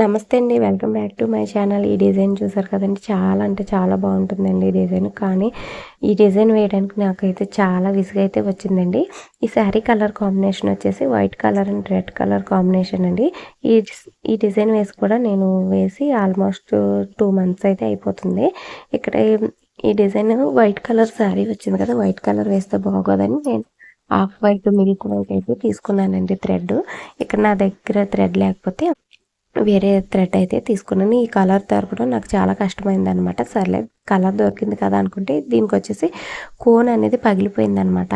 నమస్తే అండి. Welcome back to my channel. ఈ డిజైన్ చూసారు కదండి. చాలా అంటే చాలా బాగుంటుందండి ఈ డిజైన్. కానీ ఈ డిజైన్ వేయడానికి నాకైతే చాలా విసుగైతే వచ్చిందండి. ఈ శారీ కలర్ కాంబినేషన్ వచ్చేసి white colour and red colour combination అండి. ఈ ఈ డిజైన్ వేసి కూడా నేను వేసి ఆల్మోస్ట్ టూ మంత్స్ అయితే అయిపోతుంది. ఇక్కడ ఈ డిజైన్ వైట్ కలర్ శారీ వచ్చింది కదా. వైట్ కలర్ వేస్తే బాగోదని నేను హాఫ్ వైట్ మిల్క్ వైట్ అయితే తీసుకున్నానండి థ్రెడ్. ఇక్కడ నా దగ్గర థ్రెడ్ లేకపోతే వేరే థ్రెడ్ అయితే తీసుకున్నాను. ఈ కలర్ దొరకడం నాకు చాలా కష్టమైంది అనమాట సర్లే కలర్ దొరికింది కదా అనుకుంటే దీనికి వచ్చేసి కోన్ అనేది పగిలిపోయింది అనమాట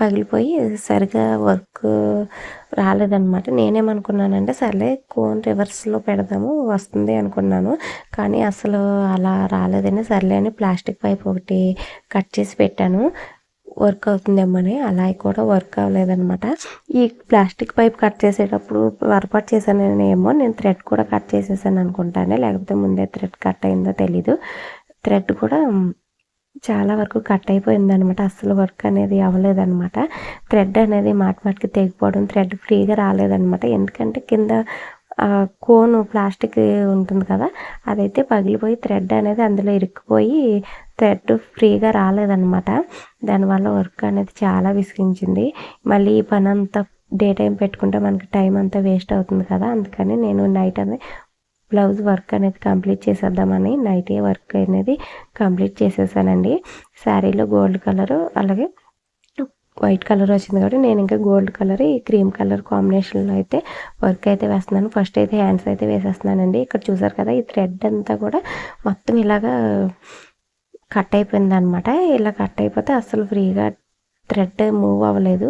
పగిలిపోయి సరిగా వర్క్ రాలేదనమాట. నేనేమనుకున్నానంటే సర్లే కోన్ రివర్స్లో పెడదాము వస్తుంది అనుకున్నాను. కానీ అసలు అలా రాలేదని సర్లే అని ప్లాస్టిక్ పైప్ ఒకటి కట్ చేసి పెట్టాను. వర్క్ అవుతుందేమని అలా కూడా వర్క్ అవ్వలేదనమాట ఈ ప్లాస్టిక్ పైప్ కట్ చేసేటప్పుడు పొరపాటు చేశానేమో నేను థ్రెడ్ కూడా కట్ చేసేసాను అనుకుంటానే లేకపోతే ముందే థ్రెడ్ కట్ అయిందో తెలీదు. థ్రెడ్ కూడా చాలా వరకు కట్ అయిపోయింది అనమాట అస్సలు వర్క్ అనేది అవ్వలేదనమాట థ్రెడ్ అనేది మాట మాటికి తెగిపోవడం థ్రెడ్ ఫ్రీగా రాలేదనమాట ఎందుకంటే కింద కోను ప్లాస్టిక్ ఉంటుంది కదా అదైతే పగిలిపోయి థ్రెడ్ అనేది అందులో ఇరుక్కుపోయి థ్రెడ్ ఫ్రీగా రాలేదనమాట దానివల్ల వర్క్ అనేది చాలా విసిగించింది. మళ్ళీ ఈ పని అంతా డే టైం పెట్టుకుంటే మనకి టైం అంతా వేస్ట్ అవుతుంది కదా. అందుకని నేను నైట్ అనేది బ్లౌజ్ వర్క్ అనేది కంప్లీట్ చేసేద్దామని నైట్ వర్క్ అనేది కంప్లీట్ చేసేసానండి. శారీలో గోల్డ్ కలరు అలాగే వైట్ కలర్ వచ్చింది కాబట్టి నేను ఇంకా గోల్డ్ కలర్ ఈ క్రీమ్ కలర్ కాంబినేషన్లో అయితే వర్క్ అయితే వేస్తున్నాను. ఫస్ట్ అయితే హ్యాండ్స్ అయితే వేసేస్తున్నానండి. ఇక్కడ చూసారు కదా ఈ థ్రెడ్ అంతా కూడా మొత్తం ఇలాగా కట్ అయిపోయింది అనమాట ఇలా కట్ అయిపోతే అసలు ఫ్రీగా థ్రెడ్ మూవ్ అవ్వలేదు.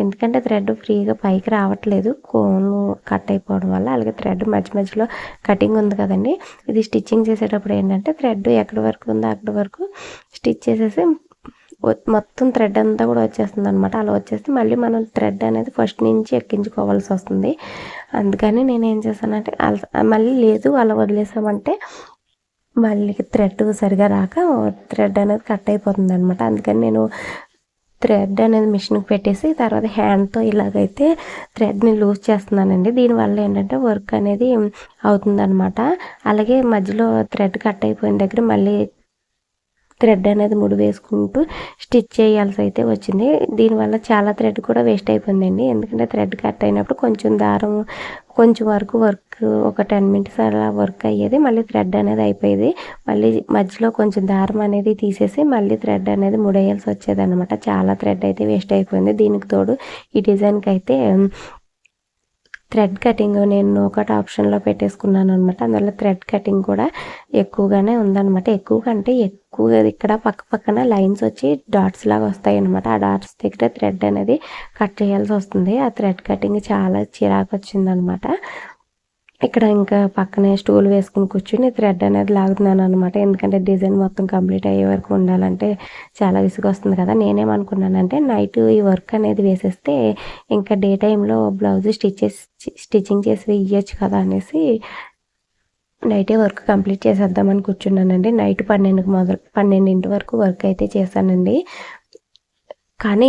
ఎందుకంటే థ్రెడ్ ఫ్రీగా పైకి రావట్లేదు. కోన్ కట్ అయిపోవడం వల్ల. అలాగే థ్రెడ్ మధ్య మధ్యలో కటింగ్ ఉంది కదండి. ఇది స్టిచ్చింగ్ చేసేటప్పుడు ఏంటంటే థ్రెడ్ ఎక్కడి వరకు ఉందో అక్కడి వరకు స్టిచ్ చేసేసి మొత్తం థ్రెడ్ అంతా కూడా వచ్చేస్తుంది అనమాట అలా వచ్చేస్తే మళ్ళీ మనం థ్రెడ్ అనేది ఫస్ట్ నుంచి ఎక్కించుకోవాల్సి వస్తుంది. అందుకని నేను ఏం చేశానంటే మళ్ళీ లేదు అలా వదిలేసామంటే మళ్ళీ థ్రెడ్ సరిగా రాక థ్రెడ్ అనేది కట్ అయిపోతుంది అనమాట అందుకని నేను థ్రెడ్ అనేది మిషన్కి పెట్టేసి తర్వాత హ్యాండ్తో ఇలాగైతే థ్రెడ్ని లూజ్ చేస్తున్నానండి. దీనివల్ల ఏంటంటే వర్క్ అనేది అవుతుందన్నమాట. అలాగే మధ్యలో థ్రెడ్ కట్ అయిపోయిన దగ్గర మళ్ళీ థ్రెడ్ అనేది ముడి వేసుకుంటూ స్టిచ్ చేయాల్సి అయితే వచ్చింది. దీనివల్ల చాలా థ్రెడ్ కూడా వేస్ట్ అయిపోయిందండి. ఎందుకంటే థ్రెడ్ కట్ అయినప్పుడు కొంచెం దారం కొంచెం వరకు వర్క్ ఒక టెన్ మినిట్స్ అలా వర్క్ అయ్యేది. మళ్ళీ థ్రెడ్ అనేది అయిపోయేది. మళ్ళీ మధ్యలో కొంచెం దారం అనేది తీసేసి మళ్ళీ థ్రెడ్ అనేది ముడేయాల్సి వచ్చేది అనమాట చాలా థ్రెడ్ అయితే వేస్ట్ అయిపోయింది. దీనికి తోడు ఈ డిజైన్కి అయితే థ్రెడ్ కటింగ్ నేను ఒకటి ఆప్షన్లో పెట్టేసుకున్నాను అనమాట అందువల్ల థ్రెడ్ కటింగ్ కూడా ఎక్కువగానే ఉందన్నమాట. ఎక్కువ కంటే ఎక్కువగా ఇక్కడ పక్క పక్కన లైన్స్ వచ్చి డాట్స్ లాగా వస్తాయి అనమాట ఆ డాట్స్ దగ్గర థ్రెడ్ అనేది కట్ చేయాల్సి వస్తుంది. ఆ థ్రెడ్ కటింగ్ చాలా చిరాకు వచ్చిందనమాట ఇక్కడ ఇంకా పక్కనే స్టూల్ వేసుకుని కూర్చుని థ్రెడ్ అనేది లాగుతున్నాను అనమాట ఎందుకంటే డిజైన్ మొత్తం కంప్లీట్ అయ్యే వరకు ఉండాలంటే చాలా విసుగు వస్తుంది కదా. నేనేమనుకున్నానంటే నైట్ ఈ వర్క్ అనేది వేసేస్తే ఇంకా డే టైంలో బ్లౌజ్ స్టిచ్ చేసి స్టిచ్చింగ్ చేసి ఇవ్వచ్చు కదా అనేసి నైటే వర్క్ కంప్లీట్ చేసేద్దామని కూర్చున్నానండి. నైట్ పన్నెండుకి మొదలు పన్నెండింటి వరకు వర్క్ అయితే చేశానండి. కానీ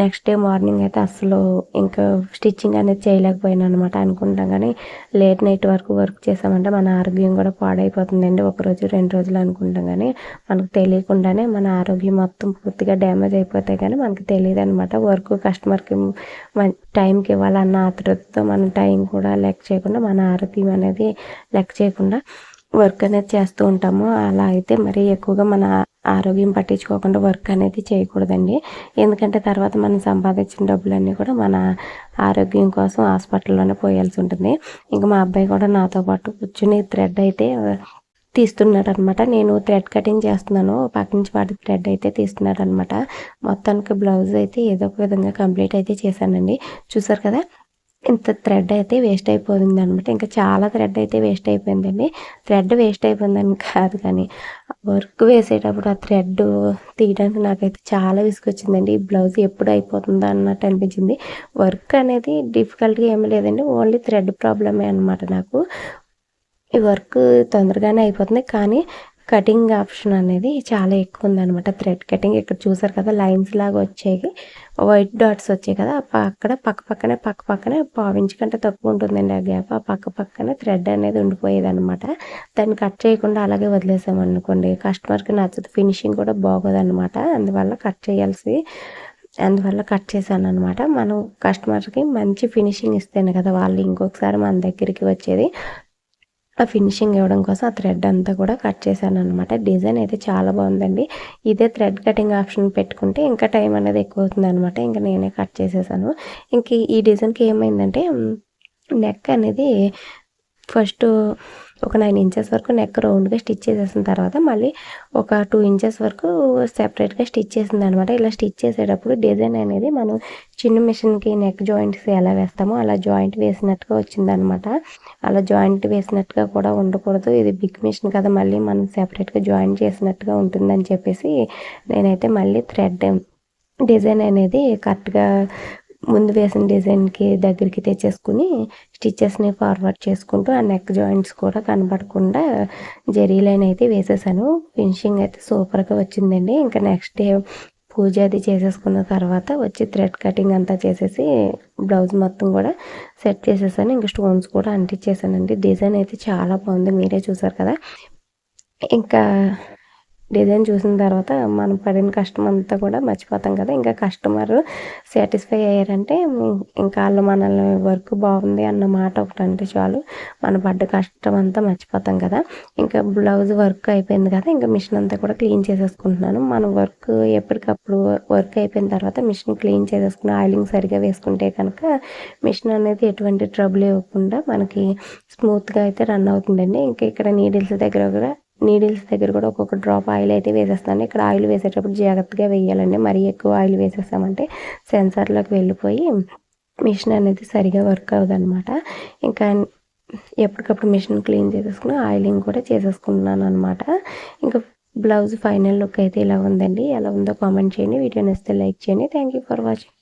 నెక్స్ట్ డే మార్నింగ్ అయితే అసలు ఇంకా స్టిచ్చింగ్ అనేది చేయలేకపోయాను అనమాట అనుకుంటాం కానీ లేట్ నైట్ వరకు వర్క్ చేసామంటే మన ఆరోగ్యం కూడా పాడైపోతుందండి. ఒకరోజు రెండు రోజులు అనుకుంటాం కానీ మనకు తెలియకుండానే మన ఆరోగ్యం మొత్తం పూర్తిగా డ్యామేజ్ అయిపోతాయి కానీ మనకు తెలియదు అనమాట వర్క్ కస్టమర్కి టైంకి ఇవ్వాలన్న ఆతృతతో మన టైం కూడా లెక్క చేయకుండా మన ఆరోగ్యం అనేది లెక్క చేయకుండా వర్క్ అనేది చేస్తూ ఉంటాము. అలా అయితే మరీ ఎక్కువగా మన ఆరోగ్యం పట్టించుకోకుండా వర్క్ అనేది చేయకూడదండి. ఎందుకంటే తర్వాత మనం సంపాదించిన డబ్బులన్నీ కూడా మన ఆరోగ్యం కోసం హాస్పిటల్లోనే పోయాల్సి ఉంటుంది. ఇంకా మా అబ్బాయి కూడా నాతో పాటు కూర్చుని థ్రెడ్ అయితే తీస్తున్నాడు అనమాట నేను థ్రెడ్ కటింగ్ చేస్తున్నాను. పక్క నుంచి వాటి థ్రెడ్ అయితే తీస్తున్నాడు అనమాట మొత్తానికి బ్లౌజ్ అయితే ఏదో ఒక విధంగా కంప్లీట్ అయితే చేశానండి. చూసారు కదా? ఇంత థ్రెడ్ అయితే వేస్ట్ అయిపోయింది అనమాట ఇంకా చాలా థ్రెడ్ అయితే వేస్ట్ అయిపోయిందండి. థ్రెడ్ వేస్ట్ అయిపోయిందని కాదు కానీ వర్క్ వేసేటప్పుడు ఆ థ్రెడ్ తీయడానికి నాకైతే చాలా విసుకొచ్చిందండి ఈ బ్లౌజ్ ఎప్పుడు అయిపోతుందా అన్నట్టు అనిపించింది. వర్క్ అనేది డిఫికల్ట్గా ఏమీ లేదండి. ఓన్లీ థ్రెడ్ ప్రాబ్లమే అనమాట నాకు. ఈ వర్క్ తొందరగానే అయిపోతుంది. కానీ కటింగ్ ఆప్షన్ అనేది చాలా ఎక్కువ ఉందన్నమాట థ్రెడ్ కటింగ్ ఇక్కడ చూసారు కదా లైన్స్ లాగా వచ్చేవి. వైట్ డాట్స్ వచ్చాయి కదా అక్కడ పక్క పక్కనే పక్క పక్కనే పావించి కంటే తక్కువ ఉంటుందండి ఆ గ్యాప్ ఆ పక్క పక్కనే థ్రెడ్ అనేది ఉండిపోయేది అనమాట దాన్ని కట్ చేయకుండా అలాగే వదిలేసామనుకోండి కస్టమర్కి నచ్చదు ఫినిషింగ్ కూడా బాగోదనమాట అందువల్ల కట్ చేయాల్సి అందువల్ల కట్ చేశాను అనమాట మనం కస్టమర్కి మంచి ఫినిషింగ్ ఇస్తేనే కదా వాళ్ళు ఇంకొకసారి మన దగ్గరికి వచ్చేది. ఆ ఫినిషింగ్ ఇవ్వడం కోసం ఆ థ్రెడ్ అంతా కూడా కట్ చేశాను అనమాట డిజైన్ అయితే చాలా బాగుందండి. ఇదే థ్రెడ్ కటింగ్ ఆప్షన్ పెట్టుకుంటే ఇంకా టైం అనేది ఎక్కువ అవుతుంది అనమాట ఇంకా నేనే కట్ చేసేసాను. ఇంక ఈ డిజైన్కి ఏమైందంటే నెక్ అనేది ఫస్ట్ ఒక నైన్ ఇంచెస్ వరకు నెక్ రౌండ్గా స్టిచ్ చేసేసిన తర్వాత మళ్ళీ ఒక టూ ఇంచెస్ వరకు సెపరేట్గా స్టిచ్ చేసింది అనమాట ఇలా స్టిచ్ చేసేటప్పుడు డిజైన్ అనేది మనం చిన్న మిషన్కి నెక్ జాయింట్స్ ఎలా వేస్తామో అలా జాయింట్ వేసినట్టుగా వచ్చిందనమాట. అలా జాయింట్ వేసినట్టుగా కూడా ఉండకూడదు. ఇది బిగ్ మిషన్ కదా మళ్ళీ మనం సెపరేట్గా జాయింట్ చేసినట్టుగా ఉంటుందని చెప్పేసి నేనైతే మళ్ళీ థ్రెడ్ డిజైన్ అనేది కరెక్ట్గా ముందు వేసిన డిజైన్కి దగ్గరికి తెచ్చేసుకుని స్టిచ్చెస్ని ఫార్వర్డ్ చేసుకుంటూ ఆ నెక్ జాయింట్స్ కూడా కనబడకుండా జరీ లైన్ అయితే వేసేసాను. ఫినిషింగ్ అయితే సూపర్గా వచ్చిందండి. ఇంకా నెక్స్ట్ డే పూజ అది చేసేసుకున్న తర్వాత వచ్చి థ్రెడ్ కటింగ్ అంతా చేసేసి బ్లౌజ్ మొత్తం కూడా సెట్ చేసేసాను. ఇంకా స్టోన్స్ కూడా అంటించేసానండి. డిజైన్ అయితే చాలా బాగుంది. మీరే చూసారు కదా. ఇంకా డిజైన్ చూసిన తర్వాత మనం పడిన కష్టం అంతా కూడా మర్చిపోతాం కదా. ఇంకా కస్టమర్ సాటిస్ఫై అయ్యారంటే ఇంకా వాళ్ళు మనల్ని వర్క్ బాగుంది అన్న మాట ఒకటి అంటే చాలు. మన పడ్డ కష్టం అంతా మర్చిపోతాం కదా. ఇంకా బ్లౌజ్ వర్క్ అయిపోయింది కదా. ఇంకా మిషన్ అంతా కూడా క్లీన్ చేసేసుకుంటున్నాను. మన వర్క్ ఎప్పటికప్పుడు వర్క్ అయిపోయిన తర్వాత మిషన్ క్లీన్ చేసేసుకుని ఆయిలింగ్ సరిగా వేసుకుంటే కనుక మిషన్ అనేది ఎటువంటి ట్రబుల్ ఇవ్వకుండా మనకి స్మూత్గా అయితే రన్ అవుతుందండి. ఇంకా ఇక్కడ నీడిల్స్ దగ్గర కూడా నీడిల్స్ దగ్గర కూడా ఒక్కొక్క డ్రాప్ ఆయిల్ అయితే వేసేస్తాను. ఇక్కడ ఆయిల్ వేసేటప్పుడు జాగ్రత్తగా వేయాలండి. మరీ ఎక్కువ ఆయిల్ వేసేస్తామంటే సెన్సార్లోకి వెళ్ళిపోయి మిషన్ అనేది సరిగా వర్క్ అవ్వదు అనమాట ఇంకా ఎప్పటికప్పుడు మిషన్ క్లీన్ చేసేసుకుని ఆయిలింగ్ కూడా చేసేసుకున్నాను అనమాట ఇంకా బ్లౌజ్ ఫైనల్ లుక్ అయితే ఇలా ఉందండి. ఎలా ఉందో కామెంట్ చేయండి. వీడియో నచ్చితే లైక్ చేయండి. Thank you for watching.